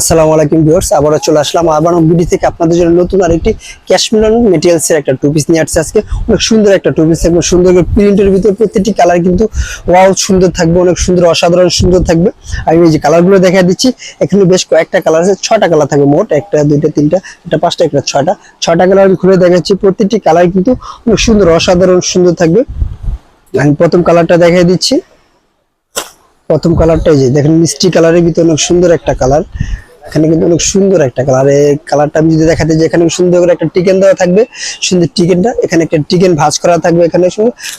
আসসালামু আলাইকুম ভিউয়ার্স, আবারও চলে আসলাম আরবান বিডি থেকে আপনাদের জন্য নতুন আরেকটি ক্যাশমিলন মেটেরিয়ালসের একটা টু পিস নিয়ে আসছে আজকে। অনেক সুন্দর একটা টু পিস থাকবে, সুন্দর প্রিন্টের ভিতরে প্রত্যেকটি কালার কিন্তু ওয়াও সুন্দর থাকবে, অনেক সুন্দর, অসাধারণ সুন্দর থাকবে। আমি এই যে কালারগুলো দেখা দিচ্ছি, এখানে বেশ কয়েকটা কালার আছে ছটা কালার থাকবে মোট, একটা, দুইটা, তিনটা এটা পাঁচটা, একটা, ছয়টা। ছয়টা কালার আমি খুলে দেখাচ্ছি, প্রত্যেকটি কালার কিন্তু অনেক সুন্দর, অসাধারণ সুন্দর থাকবে। আমি প্রথম কালারটা দেখাই দিচ্ছি। প্রথম কালারটা এই যে, দেখেন মিষ্টি কালারের ভিতরে অনেক সুন্দর একটা কালার এখানে কিন্তু অনেক সুন্দর একটা কালার এই কালারটা আমি যদি দেখাতে যে এখানে সুন্দর করে একটা টিকেন দেওয়া থাকবে। সুন্দর টিকেনটা, এখানে একটা টিকেন ভাজ করা থাকবে এখানে।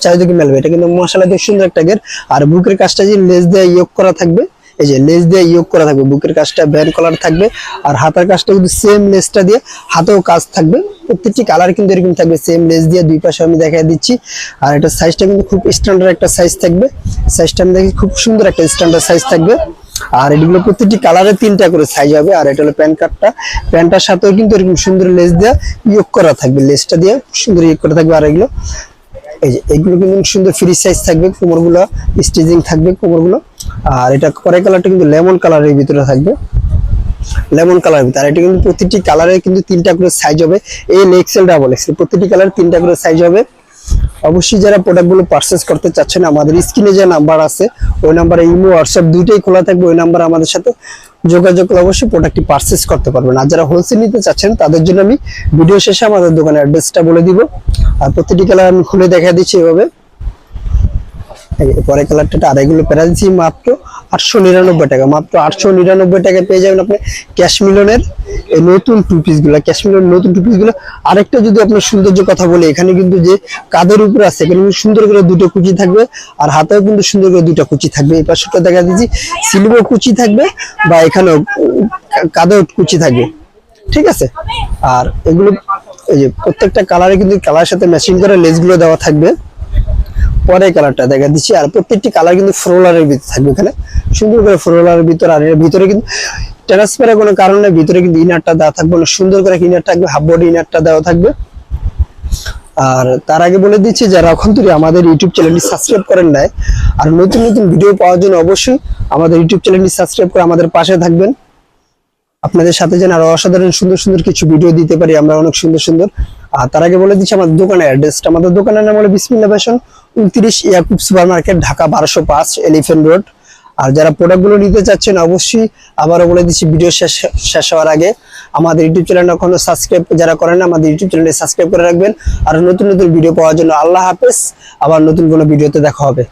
চারিদিকে মেলবে। এটা কিন্তু মশলা দিয়ে সুন্দর একটা গের আর বুকের কাজটা যে লেজ দিয়ে ইয়োগ করা থাকবে, এই যে লেজ দিয়ে ইয়োগ করা থাকবে, বুকের কাজটা ব্যান কলার থাকবে। আর হাতার কাজটা কিন্তু সেম লেজটা দিয়ে হাতেও কাজ থাকবে। প্রত্যেকটি কালার কিন্তু এরকম থাকবে সেম লেজ দিয়ে দুই পাশে আমি দেখা দিচ্ছি। আর এটা সাইজটা কিন্তু খুব স্ট্যান্ডার্ড একটা সাইজ থাকবে। সাইজটা আমি দেখি, খুব সুন্দর একটা স্ট্যান্ডার্ড সাইজ থাকবে। আর এগুলো প্রত্যেকটি কালারে তিনটা করে সাইজ হবে। আর এটা হলো প্যান্ট কার্ডটা। প্যান্টটার সাথেও কিন্তু এরকম সুন্দর লেস দিয়ে ইয়োগ করা থাকবে। লেসটা দিয়ে সুন্দর ইয়োগ করা থাকবে। আর এগুলো, এই যে, এগুলো কিন্তু সুন্দর ফ্রি সাইজ থাকবে। কোমরগুলো স্টিচিং থাকবে কোমরগুলো। আর এটা করে কালারটা কিন্তু লেমন কালারের ভিতরে থাকবে। লেমন কালার ভিতরে। আর এটা কিন্তু প্রতিটি কালারে কিন্তু তিনটা করে সাইজ হবে। এই এক্সেল ডাবল এক্সেল প্রতিটি কালার তিনটা করে সাইজ হবে। অবশ্যই যারা প্রোডাক্টগুলো পারচেস করতে চাচ্ছেন, আমাদের স্ক্রিনে যে নাম্বার আছে, ওই নাম্বারে ইমো হোয়াটসঅ্যাপ দুইটাই খোলা থাকবে, ওই নাম্বার আমাদের সাথে যোগাযোগ করে অবশ্যই প্রোডাক্টটি পারচেস করতে পারবেন। আর যারা হোলসেল নিতে চাচ্ছেন, তাদের জন্য আমি ভিডিও শেষে আমাদের দোকানের অ্যাড্রেসটা বলে দিব। আর প্রতিটি কালার আমি খুলে দেখা দিচ্ছি এভাবে। পরে কালারটা আর এগুলো দিচ্ছি মাত্র আটশো নিরানব্বই টাকা। মাত্র আটশো নিরানব্বই টাকা পেয়ে যাবেন আপনি ক্যাশ মিলনের এই নতুন টু পিসগুলা, ক্যাশ মিলনের নতুন টু পিসগুলো। আরেকটা যদি আপনার সৌন্দর্য কথা বলি, এখানে কিন্তু যে কাদের উপরে আছে, এখানে সুন্দর করে দুটো কুচি থাকবে আর হাতেও কিন্তু সুন্দর করে দুটো কুচি থাকবে। এই পাশটা দেখা দিচ্ছি সিলভার কুচি থাকবে বা এখানেও কাদের কুচি থাকবে। ঠিক আছে? আর এগুলো এই যে প্রত্যেকটা কালারে কিন্তু কালারের সাথে ম্যাচিং করে লেসগুলো দেওয়া থাকবে। পরে কালারটা দেখা দিচ্ছি। আর প্রত্যেকটি কালার কিন্তু ফ্রোলারের ভিতরে থাকবে এখানে। সুন্দর করে ফ্রোলারের ভিতরে আর এর ভিতরে কিন্তু ট্রান্সফারের কোনো কারণে ভিতরে কিন্তু ইনারটা দেওয়া থাকবে না। সুন্দর করে ইনার থাকবে। হাফ বডি ইনারটা দেওয়া থাকবে। আর তার আগে বলে দিচ্ছি, যারা এখন থেকে আমাদের ইউটিউব চ্যানেলটি সাবস্ক্রাইব করেন নাই, আর নতুন নতুন ভিডিও পাওয়ার জন্য অবশ্যই আমাদের ইউটিউব চ্যানেলটি সাবস্ক্রাইব করে আমাদের পাশে থাকবেন। আপনাদের সাথে যেন আরও অসাধারণ সুন্দর সুন্দর কিছু ভিডিও দিতে পারি, আমরা অনেক সুন্দর সুন্দর। আর তার আগে বলে দিচ্ছি, আমাদের দোকানের অ্যাড্রেসটা আমাদের দোকানের নাম হলো বিসমিল্লা ফ্যাশন উনত্রিশ ইয়াকুব সুপার মার্কেট ঢাকা বারোশো পাঁচ এলিফেন্ট রোড আর যারা প্রোডাক্টগুলো নিতে চাচ্ছেন, অবশ্যই আবারও বলে দিচ্ছি ভিডিও শেষ শেষ হওয়ার আগে আমাদের ইউটিউব চ্যানেল এখনও সাবস্ক্রাইব যারা করেন আমাদের ইউটিউব চ্যানেলে সাবস্ক্রাইব করে রাখবেন। আর নতুন নতুন ভিডিও পাওয়ার জন্য আল্লাহ হাফেজ। আবার নতুন কোনো ভিডিওতে দেখা হবে।